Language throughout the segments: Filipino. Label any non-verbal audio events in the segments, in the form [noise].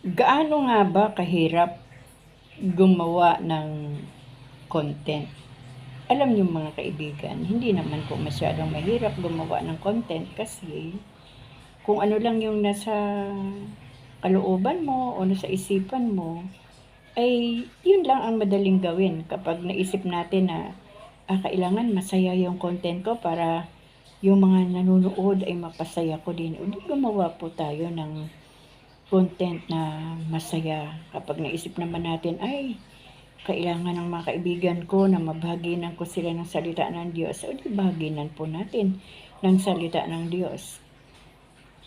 Gaano nga ba kahirap gumawa ng content? Alam niyo mga kaibigan, hindi naman po masyadong mahirap gumawa ng content kasi kung ano lang yung nasa kalooban mo o nasa isipan mo, ay yun lang ang madaling gawin kapag naisip natin na ah, kailangan masaya yung content ko para yung mga nanonood ay mapasaya ko din. O gumawa po tayo ng content na masaya. Kapag naisip naman natin, ay, kailangan ng mga kaibigan ko na mabahaginan ko sila ng salita ng Diyos. O di bahaginan po natin ng salita ng Diyos.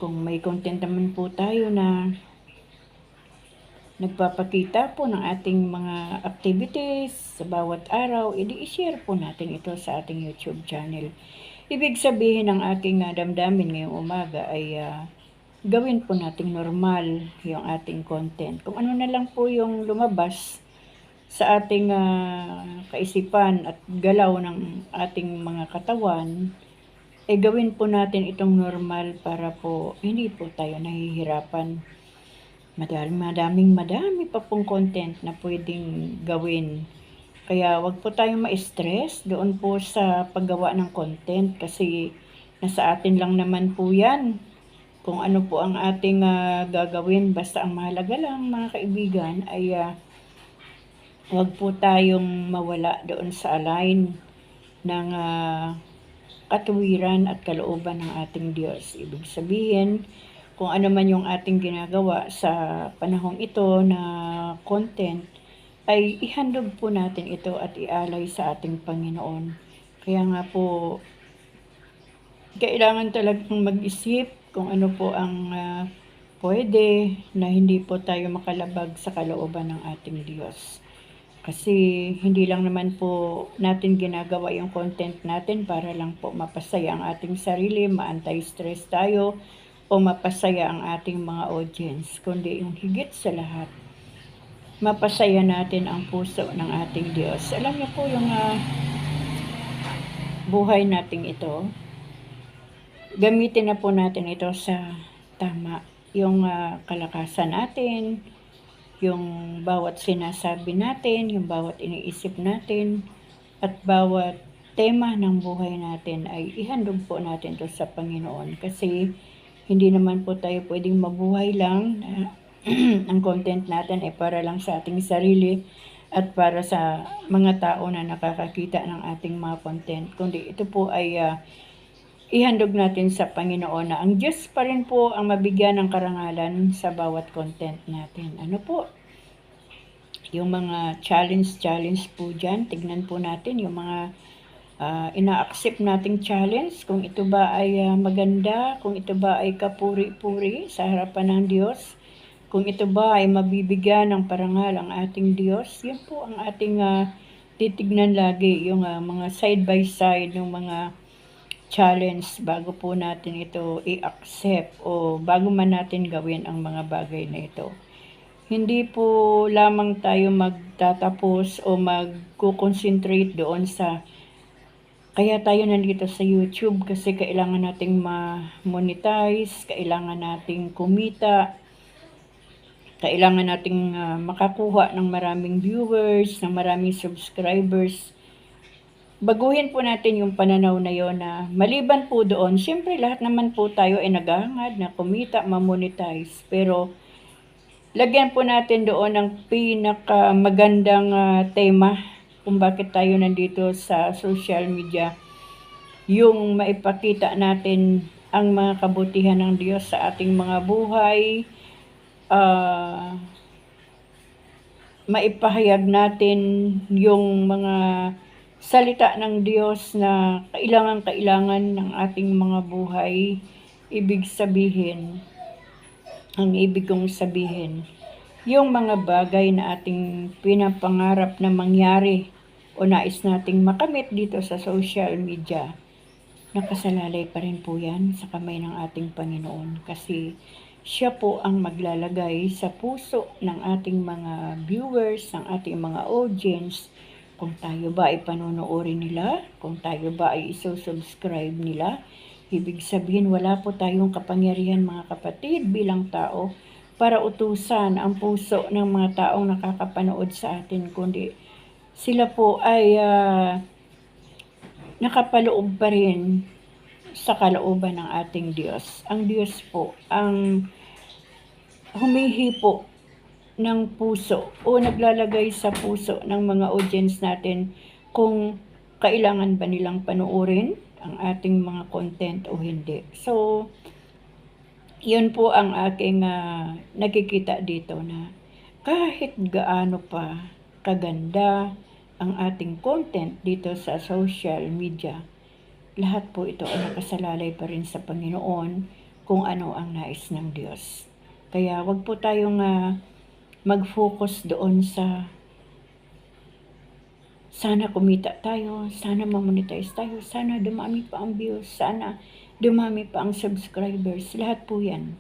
Kung may content naman po tayo na nagpapakita po ng ating mga activities sa bawat araw, edi i-share po natin ito sa ating YouTube channel. Ibig sabihin ng ating uh, damdamin ngayong umaga ay uh, gawin po nating normal yung ating content. Kung ano na lang po yung lumabas sa ating uh, kaisipan at galaw ng ating mga katawan, eh gawin po natin itong normal para po hindi po tayo nahihirapan. Madaming madaming madami pa pong content na pwedeng gawin. Kaya wag po tayong ma-stress doon po sa paggawa ng content kasi nasa atin lang naman po yan. Kung ano po ang ating uh, gagawin, basta ang mahalaga lang mga kaibigan ay uh, wag po tayong mawala doon sa align ng uh, katuwiran at kalooban ng ating Diyos. Ibig sabihin, kung ano man yung ating ginagawa sa panahong ito na content, ay ihandog po natin ito at ialay sa ating Panginoon. Kaya nga po, kailangan talagang mag-isip kung ano po ang uh, pwede na hindi po tayo makalabag sa kalooban ng ating Diyos. Kasi hindi lang naman po natin ginagawa yung content natin para lang po mapasaya ang ating sarili, ma-anti-stress tayo, o mapasaya ang ating mga audience, kundi yung higit sa lahat, mapasaya natin ang puso ng ating Diyos. Alam niyo po yung uh, buhay nating ito, gamitin na po natin ito sa tama. Yung uh, kalakasan natin, yung bawat sinasabi natin, yung bawat iniisip natin, at bawat tema ng buhay natin ay ihandog po natin to sa Panginoon kasi hindi naman po tayo pwedeng mabuhay lang. [clears throat] ang content natin ay para lang sa ating sarili at para sa mga tao na nakakakita ng ating mga content. Kundi ito po ay uh, ihandog natin sa Panginoon na ang Diyos pa rin po ang mabigyan ng karangalan sa bawat content natin. Ano po? Yung mga challenge-challenge po dyan, tignan po natin yung mga uh, ina-accept nating challenge, kung ito ba ay uh, maganda, kung ito ba ay kapuri-puri sa harapan ng Diyos, kung ito ba ay mabibigyan ng parangal ang ating Diyos, yan po ang ating uh, titignan lagi, yung uh, mga side by side, yung mga challenge bago po natin ito i-accept o bago man natin gawin ang mga bagay na ito. Hindi po lamang tayo magtatapos o magko-concentrate doon sa kaya tayo nandito sa YouTube kasi kailangan nating ma-monetize, kailangan nating kumita, kailangan nating uh, makakuha ng maraming viewers, ng maraming subscribers. Baguhin po natin yung pananaw na yon na maliban po doon, syempre lahat naman po tayo ay naghahangad na kumita, ma-monetize. Pero lagyan po natin doon ang pinaka magandang uh, tema kung bakit tayo nandito sa social media. Yung maipakita natin ang mga kabutihan ng Diyos sa ating mga buhay, uh, maipahayag natin yung mga salita ng Diyos na kailangan-kailangan ng ating mga buhay. Ibig sabihin, ang ibig kong sabihin, yung mga bagay na ating pinapangarap na mangyari o nais nating makamit dito sa social media, nakasalalay pa rin po yan sa kamay ng ating Panginoon kasi siya po ang maglalagay sa puso ng ating mga viewers, ng ating mga audience, kung tayo ba ay panonoodin nila, kung tayo ba ay isusubscribe nila. Ibig sabihin, wala po tayong kapangyarihan mga kapatid bilang tao para utusan ang puso ng mga taong nakakapanood sa atin, kundi sila po ay ah, nakapaloob pa rin sa kalooban ng ating Diyos. Ang Diyos po ang humihipo ng puso o naglalagay sa puso ng mga audience natin kung kailangan ba nilang panuorin ang ating mga content o hindi. So, yun po ang aking ah, nakikita dito na kahit gaano pa kaganda ang ating content dito sa social media, lahat po ito ay nakasalalay pa rin sa Panginoon kung ano ang nais ng Diyos. Kaya wag po tayong ah, mag-focus doon sa sana kumita tayo, sana mamonetize tayo, sana dumami pa ang views, sana dumami pa ang subscribers. Lahat po yan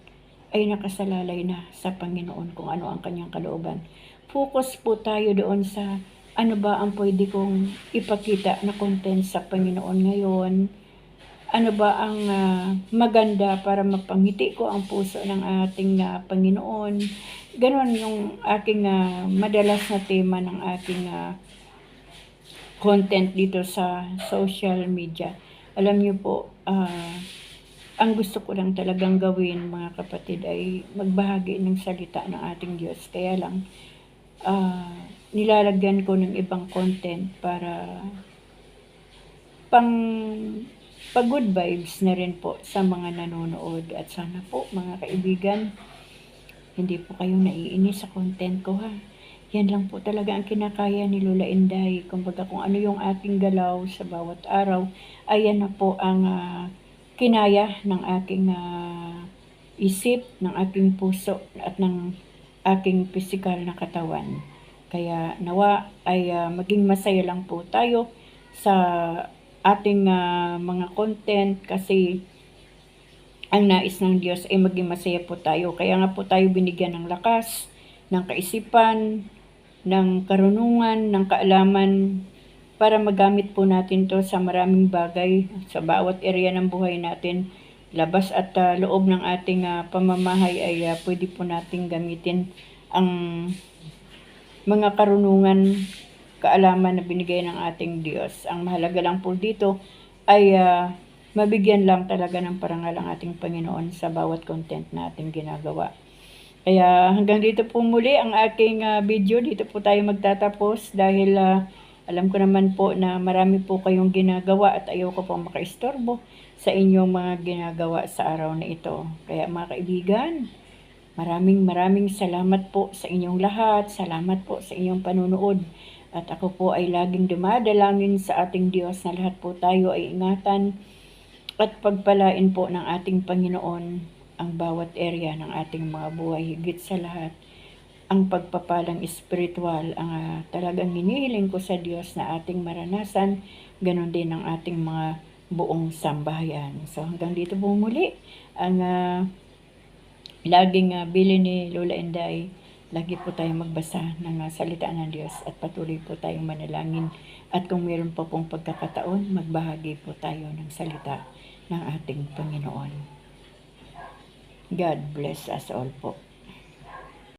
ay nakasalalay na sa Panginoon kung ano ang kanyang kalooban. Focus po tayo doon sa ano ba ang pwede kong ipakita na content sa Panginoon ngayon. Ano ba ang ah, maganda para mapangiti ko ang puso ng ating ah, Panginoon. Ganon yung aking ah, madalas na tema ng aking ah, content dito sa social media. Alam niyo po, ah, ang gusto ko lang talagang gawin mga kapatid ay magbahagi ng salita ng ating Diyos. Kaya lang, ah, nilalagyan ko ng ibang content para pang pa good vibes na rin po sa mga nanonood at sana po mga kaibigan hindi po kayo naiinis sa content ko ha? Yan lang po talaga ang kinakaya ni Lola Inday. Kumbaga kung ano yung aking galaw sa bawat araw ayan na po ang ah, kinaya ng aking ah, isip ng aking puso at ng aking physical na katawan. Kaya nawa ay ah, maging masaya lang po tayo sa ating ah, mga content kasi ang nais ng Diyos ay maging masaya po tayo. Kaya nga po tayo binigyan ng lakas, ng kaisipan, ng karunungan, ng kaalaman para magamit po natin to sa maraming bagay sa bawat area ng buhay natin. Labas at ah, loob ng ating ah, pamamahay ay ah, pwede po nating gamitin ang mga karunungan, kaalaman na binigay ng ating Diyos. Ang mahalaga lang po dito ay ah, mabigyan lang talaga ng parangal ang ating Panginoon sa bawat content na ating ginagawa. Kaya hanggang dito po muli ang aking ah, video. Dito po tayo magtatapos dahil ah, alam ko naman po na marami po kayong ginagawa at ayaw ko po makaistorbo sa inyong mga ginagawa sa araw na ito. Kaya mga kaibigan, Maraming maraming salamat po sa inyong lahat. Salamat po sa inyong panunood. At ako po ay laging dumadalangin sa ating Diyos na lahat po tayo ay ingatan at pagpalain po ng ating Panginoon ang bawat area ng ating mga buhay. Higit sa lahat, ang pagpapalang espiritual ang ah, talagang hinihiling ko sa Diyos na ating maranasan. Ganon din ang ating mga buong sambahayan. So hanggang dito po muli ang ah, laging uh, bili ni Lola Inday, lagi po tayong magbasa ng uh, salita ng Diyos at patuloy po tayong manalangin. At kung meron pa pong pagkakataon, magbahagi po tayo ng salita ng ating Panginoon. God bless us all po.